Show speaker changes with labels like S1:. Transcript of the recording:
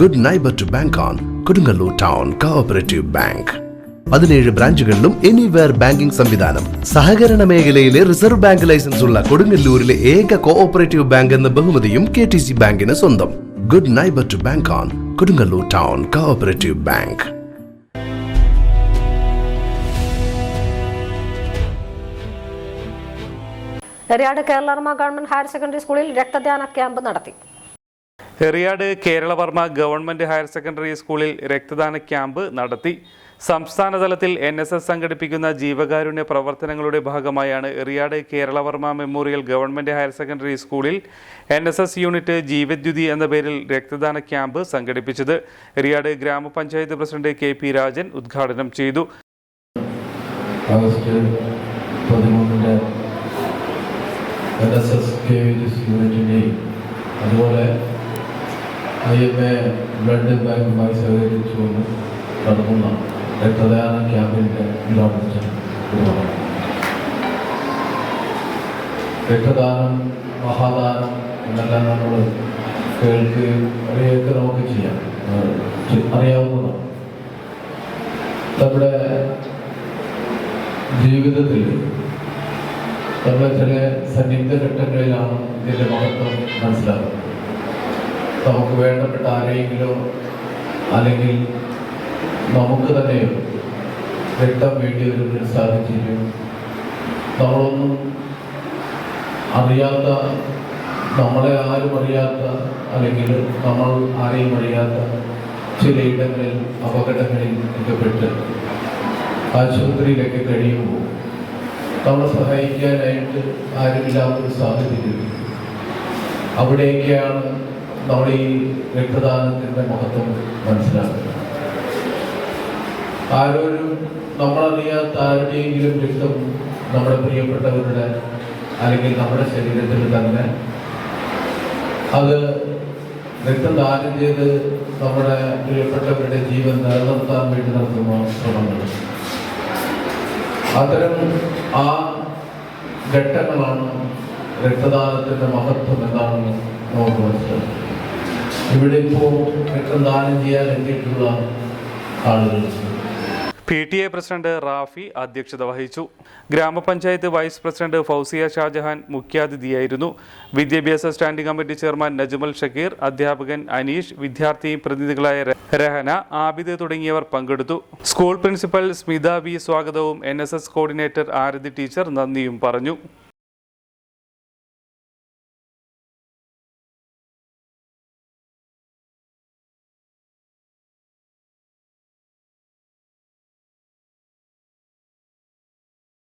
S1: Good neighbour to bank on Kodungallur town cooperative bank പതിനേഴ് ബ്രാഞ്ചുകളിലും anywhere banking സംവിധാനം. സഹകരണ മേഖലയിലെ റിസർവ് ബാങ്ക് ലൈസൻസ് ഉള്ള കൊടുങ്ങല്ലൂരിലെ ഏക കോഓപ്പറേറ്റീവ് ബാങ്ക് എന്ന ബഹുമതിയും കെ ടി സി ബാങ്കിന് സ്വന്തം. Good neighbour to bank on Kodungallur town cooperative bank
S2: Keralavarma government higher secondary സ്കൂളിൽ രക്തദാന ക്യാമ്പ് നടത്തി.
S3: Eriyad Keralavarma government higher secondary സ്കൂളിൽ രക്തദാന ക്യാമ്പ് നടത്തി. സംസ്ഥാന തലത്തിൽ എൻ എസ് എസ് സംഘടിപ്പിക്കുന്ന ജീവകാരുണ്യ പ്രവർത്തനങ്ങളുടെ ഭാഗമായാണ് Eriyad Keralavarma memorial government higher secondary സ്കൂളിൽ N S S unit Jeevadyuthi എന്ന പേരിൽ രക്തദാന ക്യാമ്പ് സംഘടിപ്പിച്ചത്. എറിയാട് ഗ്രാമപഞ്ചായത്ത് പ്രസിഡന്റ് കെ പി രാജൻ ഉദ്ഘാടനം ചെയ്തു.
S4: അതുപോലെ ഐ എം എ ബ്ലഡ് ബാങ്കുമായി സഹകരിച്ചുകൊണ്ട് നടത്തുന്ന രക്തദാന ക്യാമ്പിന്റെ രക്തദാനം മഹാദാനം എന്നെല്ലാം നമ്മൾ കേൾക്കുകയും അറിയൊക്കെ നമുക്ക് ചെയ്യാം. അറിയാവുന്നതാണ്. നമ്മുടെ ജീവിതത്തിൽ നമ്മുടെ ചില സന്നിഗ്ധ ഘട്ടങ്ങളിലാണ് ഇതിന്റെ മഹത്വം മനസ്സിലാക്കുന്നത് നമുക്ക് വേണ്ടപ്പെട്ട ആരെയെങ്കിലോ അല്ലെങ്കിൽ നമുക്ക് തന്നെയോ രക്തം വേണ്ടി വരുന്നൊരു സാഹചര്യം നമ്മളൊന്നും അറിയാത്ത നമ്മളെ ആരും അറിയാത്ത അല്ലെങ്കിൽ നമ്മൾ ആരെയും അറിയാത്ത ചിലയിടങ്ങളിൽ അപകടങ്ങളിൽ ഒക്കെ ആശുപത്രിയിലൊക്കെ കഴിയുമ്പോൾ നമ്മളെ സഹായിക്കാനായിട്ട് ആരുമില്ലാത്തൊരു സാഹചര്യം. അവിടെയൊക്കെയാണ് നമ്മൾ ഈ രക്തദാനത്തിന്റെ മഹത്വം മനസ്സിലാക്കുക ആരോരും നമ്മളറിയാത്ത ആരുടെയെങ്കിലും രക്തം നമ്മുടെ പ്രിയപ്പെട്ടവരുടെ അല്ലെങ്കിൽ നമ്മുടെ ശരീരത്തിൽ തന്നെ അത് രക്തദാനം ചെയ്ത് നമ്മുടെ പ്രിയപ്പെട്ടവരുടെ ജീവൻ നിലനിർത്താൻ വേണ്ടി നടത്തുന്ന ശ്രമങ്ങൾ അത്തരം ആ ഘട്ടങ്ങളാണ് രക്തദാനത്തിന്റെ മഹത്വം എന്താണെന്ന് നമുക്ക് മനസ്സിലാക്കും. ഇവിടെ ഇപ്പോൾ രക്തദാനം ചെയ്യാൻ എത്തിയിട്ടുള്ള ആളുകൾ.
S3: P T A president Rafi അധ്യക്ഷത വഹിച്ചു. ഗ്രാമപഞ്ചായത്ത് വൈസ് പ്രസിഡന്റ് ഫൗസിയ ഷാജഹാൻ മുഖ്യാതിഥിയായിരുന്നു. വിദ്യാഭ്യാസ standing committee chairman Najmal Shakeer അധ്യാപകൻ അനീഷ് വിദ്യാർത്ഥി പ്രതിനിധികളായ രഹന ആബിദ് തുടങ്ങിയവർ പങ്കെടുത്തു. സ്കൂൾ പ്രിൻസിപ്പൽ സ്മിത വി സ്വാഗതവും എൻ കോർഡിനേറ്റർ ആരതി ടീച്ചർ നന്ദിയും പറഞ്ഞു.